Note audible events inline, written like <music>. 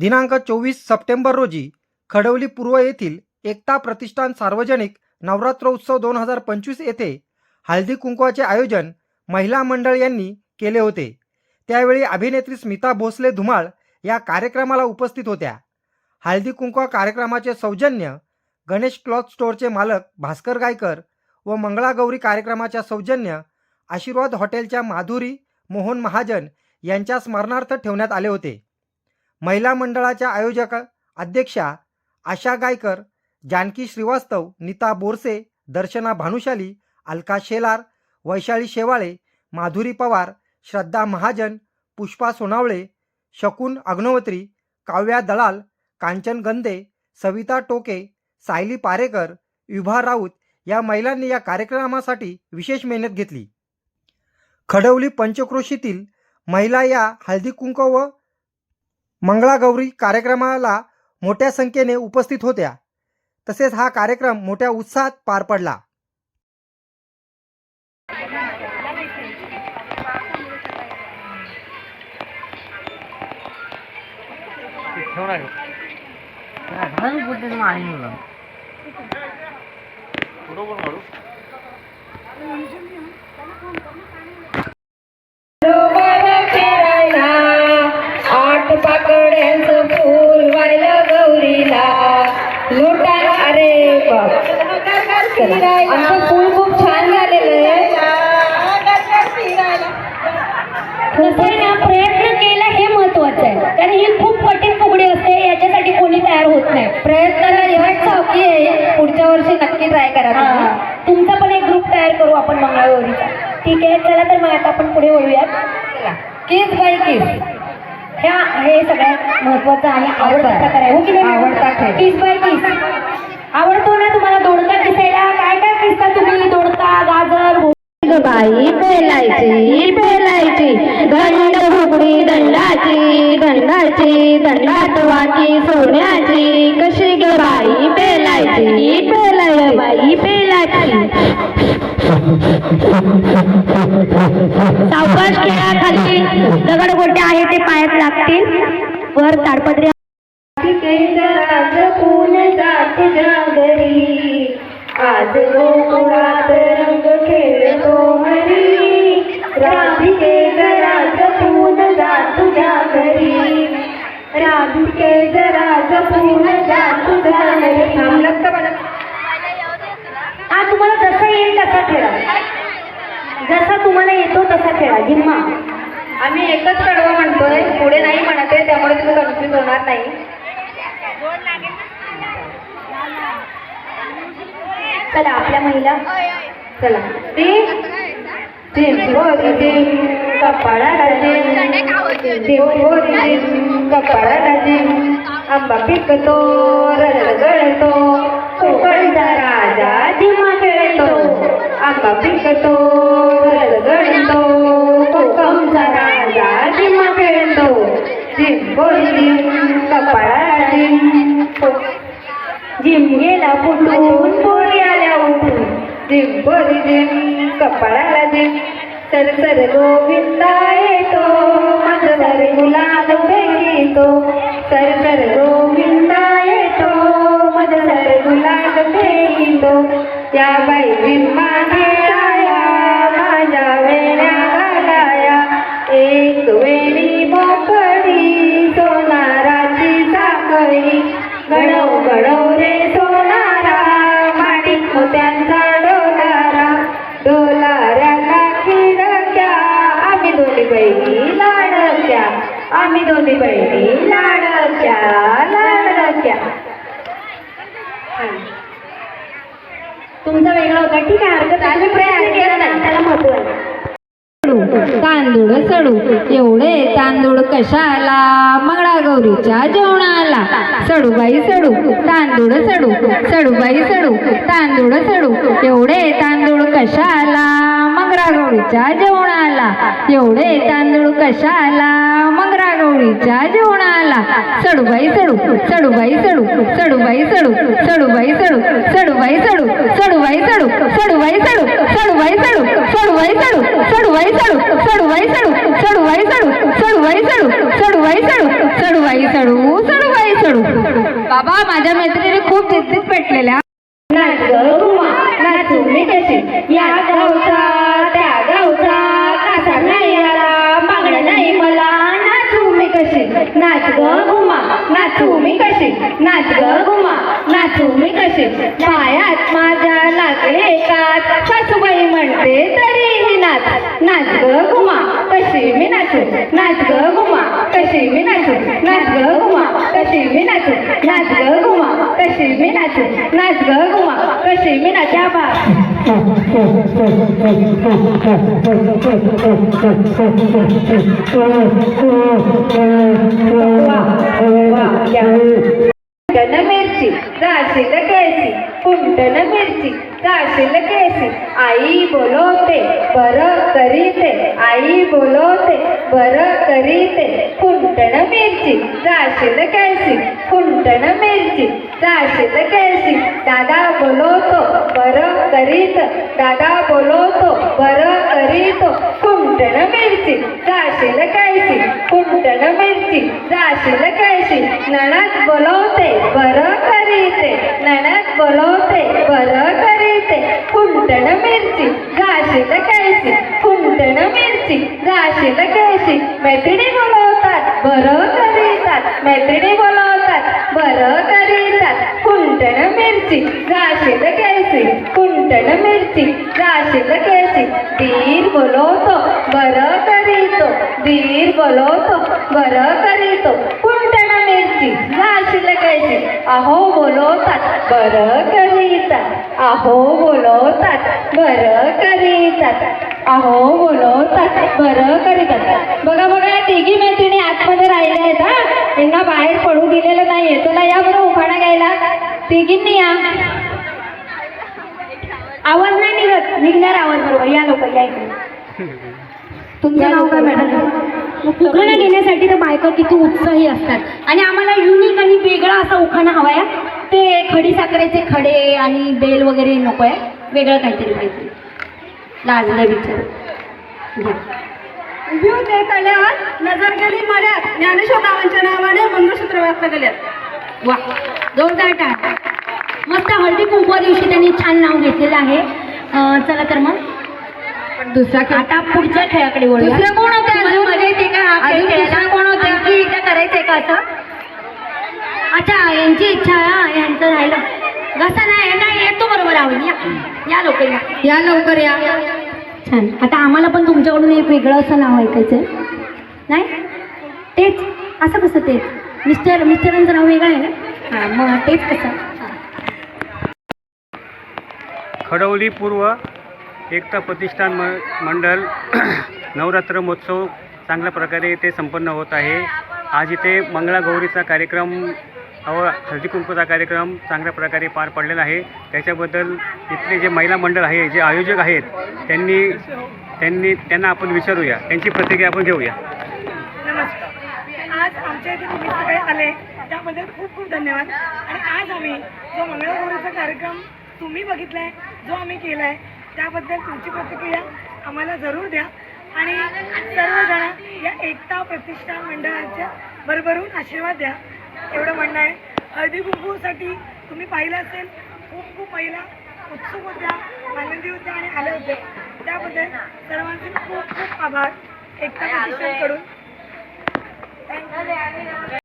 दिनांक चोवीस सप्टेंबर रोजी खडवली पूर्व येथील एकता प्रतिष्ठान सार्वजनिक नवरात्रोत्सव दोन हजार पंचवीस येथे हळदी कुंकवाचे आयोजन महिला मंडळ यांनी केले होते. त्यावेळी अभिनेत्री स्मिता भोसले धुमाळ या कार्यक्रमाला उपस्थित होत्या. हळदी कुंकवा कार्यक्रमाचे सौजन्य गणेश क्लॉथ स्टोअरचे मालक भास्कर गायकर व मंगळागौरी कार्यक्रमाच्या सौजन्य आशीर्वाद हॉटेलच्या माधुरी मोहन महाजन यांच्या स्मरणार्थ ठेवण्यात आले होते. महिला मंडळाच्या आयोजक अध्यक्षा आशा गायकर जानकी श्रीवास्तव नीता बोरसे दर्शना भानुशाली अलका शेलार वैशाली शेवाळे माधुरी पवार श्रद्धा महाजन पुष्पा सोनावळे शकुन अग्नवत्री काव्या दलाल कांचन गंदे सविता टोके सायली पारेकर विभा राऊत या महिलांनी या कार्यक्रमासाठी विशेष मेहनत घेतली. खडवली पंचक्रोशीतील महिला या हळदी कुंकू व मंगळागौरी कार्यक्रमाला मोठ्या संख्येने उपस्थित होत्या. तसेच हा कार्यक्रम मोठ्या उत्साहात पार पडला. आमचं फूल खूप छान झालेलं आहे. ना प्रयत्न केला हे महत्वाचं आहे. कारण ही खूप कठीण फुगडी असते याच्यासाठी कोणी तयार होत नाही. प्रयत्नाला यश चौकी आहे पुढच्या वर्षी नक्की ट्राय करा. तुमचा पण एक ग्रुप तयार करू आपण मंगळागौरीचा ठीक आहे चला तर मग आता आपण पुढे वळूयात. किस बाय किस ह्या हे सगळ्यात महत्वाचं आणि आवडता प्रकार आहे. हो की आवडता. किस बाय किस आवडतो ना तुम्हाला दोडका दिसायला? काय काय दिसता तुम्ही? दोडका गाजर बाई पेलायची पेलायची. दंड फुगडी दंडाची दंडाची दंडात वाटी सोन्याची. कशी ग बाई? पेलायची पेलाय बाई पेलायची. सावकाश खेळा खाली दगड गोटे आहे ते पायात लागतील. वर ताडपत्री जपून जा तुझ्या घरी आज गोकुळात रंग खेळतो हरी. राधिके जरा जपून जा तुझ्या घरी राधिके जरा जपून जा तुझ्या घरी थांबलं का मला हा तुम्हाला जसा येईल तसा खेळा. जसा तुम्हाला येतो तसा खेळा जिम्मा. आम्ही एकच कडवं म्हणतोय पुढे नाही म्हणत आहे त्यामुळे तुम्ही कन्फ्युज होणार नाही. चला आपल्या महिला. चला. ती जिम बोरी जिम कपाळाला जिम. जिम बोरी जिम कपाळाला जिम. आंबा पिकतो रस गळतो. कोकणचा राजा जिमा खेळतो आंबा पिकतो रस गळतो. कोकमचा राजा जिमा खेळतो जिम बोरी जिम कपाळाला जिम गेला फुटून पोरी आल्या उठून. जिम बोरी जिम कपाळाला जिम सर सर गोविंदा येतो. माझं सर गुलाल फेकीतो सर सर गोविंदा येतो. माझं सर गुलाल फेकीतो त्या बाई आम्ही दोन्ही बहिणी लाडक्या लाडक्या. तुमचा वेगळा होता. ठीक आहे हरकत नाही. प्रयत्न केला ना त्याला महत्त्व आहे. तांदूळ सडू. एवढे तांदूळ कशाला? मंगळागौरीच्या जेवणाला. सडूबाई सडू तांदूळ सडू. सडूबाई सडू तांदूळ सडू. एवढे तांदूळ कशाला? रागवडीच्या जेवणाला एवढे तांदूळ कशाला मग रागवडीच्या जेवणाला सडूबाई सडू सडूबाई सडू सडूबाई सडू सडूबाई सडू सडूबाई सडू सडूबाई सडू सडूबाई सडू सडूबाई सडू सडूबाई सडू सडूबाई सडू सडूबाई सडू सडूबाई सडू सडूबाई सडू सडूबाई सडू सडूबाई सडू सडूबाई सडू बाबा माझ्या मैत्रिणी खूप जिद्दीत पेटलेल्या नाच ग घुमा नाचू कशी या गावचा नाच ग घुमा. नाचू मी कशी? नाच ग घुमा. नाचू मी कशी? पायात माझ्या लागले कात. सासूबाई म्हणते तरीही नाच. नाच ग घुमा. कशी मी नाचू. नाच ग घुमा. कशी मी नाचू. नाच ग घुमा. कशी मी नाचू. नाच ग घुमा. कशी मी नाचू. नाच ग घुमा. कशी मी नाच्या बा. कुंटन मिरची जाशील केसी कुंटन मिरची जाशील केसी आई बोलवते बरं करीते आई बोलवते बरं करीते. कुंटण मिरची जाशील केसी? कुंटण मिरची जाशील केसी? दादा बोलवतो बरं करीत. दादा बोलवतो बरं करीतो. कुंटण मिरची जाशील कैसी? कुंटण मिरची जाशील कैसी? नणात बोलवते बरं करीते. नणात बोलवते बरं करीते. कुंटण मिरची जाशील कैसी? फुटण मिरची राशीला कैसी मैत्रिणी बोलवतात बरं करीतात मैत्रिणी बोलवतात बरं करीतात. कुंटण मिरची जाशील कैसी कुंटण मिरची जाशील कैसी धीर बोलवतो बरं करीतो धीर बोलवतो बरं करीतो. कुंटण मिरची जाशील कैसी अहो बोलवतात बरं करीतात. अहो बोलवतात बरं करीतात. अहो बोलवतात बरं करीतात. बघा बघा या तिघी मैत्रिणी आतमध्ये राहिल्या आहेत हा. यांना बाहेर पडू दिलेलं नाहीये. चला या बरं उखाणा घ्यायला. तिघींनी या. आवाज नाही निघत. निघणार आवाज बरोबर. या लोक या इकडे. <laughs> तुमचं नाव काय मॅडम? उखाणा घेण्यासाठी तर बायका किती उत्साही असतात. आणि आम्हाला युनिक आणि वेगळा असा उखाणा हवा आहे. ते खडी साखरेचे खडे आणि बेल वगैरे नको आहे. वेगळं काहीतरी पाहिजे. लाजला विचार घ्या. व्ह्यू ते तळ्यात नजर गेली मळ्यात ज्ञानेश्वर नावांच्या नावाने मंगळसूत्र व्याप्त केल्यात वा. जोरदार टाळ. मस्त हळदी कुंकवा दिवशी त्यांनी छान नाव घेतलेलं आहे. चला तर मग. दुसरा खेळ आता पुढच्या खेळाकडे बोलूया. दुसरं कोण होतं अजून? मजा येते का हा खेळ अजून खेळायला? दुसरं कोण होतं? आणखी एकदा करायचंय का असं? अच्छा यांची इच्छा आहे हा, यांचं राहिलं. कसं नाही नाही येतो बरोबर आहोत या या लोक या. या लवकर या. छान. आता आम्हाला पण तुमच्याकडून एक वेगळं असं नाव ऐकायचंय. नाही? तेच. असं कसं तेच? मिस्टर मिस्टरांचं नाव वेगळं आहे ना? हां मग तेच कसं. खडवली पूर्व एकता प्रतिष्ठान म मंडळ <clears throat> नवरात्र महोत्सव चांगल्या प्रकारे इथे संपन्न होत आहे. आज इथे मंगळागौरीचा कार्यक्रम व हळदीकुंकूचा कार्यक्रम चांगल्या प्रकारे पार पडलेला आहे. त्याच्याबद्दल इथले जे महिला मंडळ आहे जे आयोजक आहेत त्यांनी त्यांनी त्यांना आपण विचारूया. त्यांची प्रतिक्रिया आपण घेऊया. नमस्कार. आज आमच्या इथे तुम्ही सगळे आले. त्याबद्दल खूप खूप धन्यवाद. आणि आज आम्ही जो मंगळागौरीचा कार्यक्रम तुम्ही बघितलाय जो आम्ही केलाय त्याबद्दल तुमची प्रतिक्रिया आम्हाला जरूर द्या. आणि सर्वजण या एकता प्रतिष्ठा मंडळाच्या भरभरून आशीर्वाद द्या. एवढं म्हणणं आहे. हळदी कुंकूसाठी तुम्ही पाहिलं असेल खूप खूप महिला उत्सुक होत्या आनंदी होत्या आणि आल्या होत्या. त्याबद्दल सर्वांचे खूप खूप आभार. एकता प्रतिष्ठानकडून. थँक्यू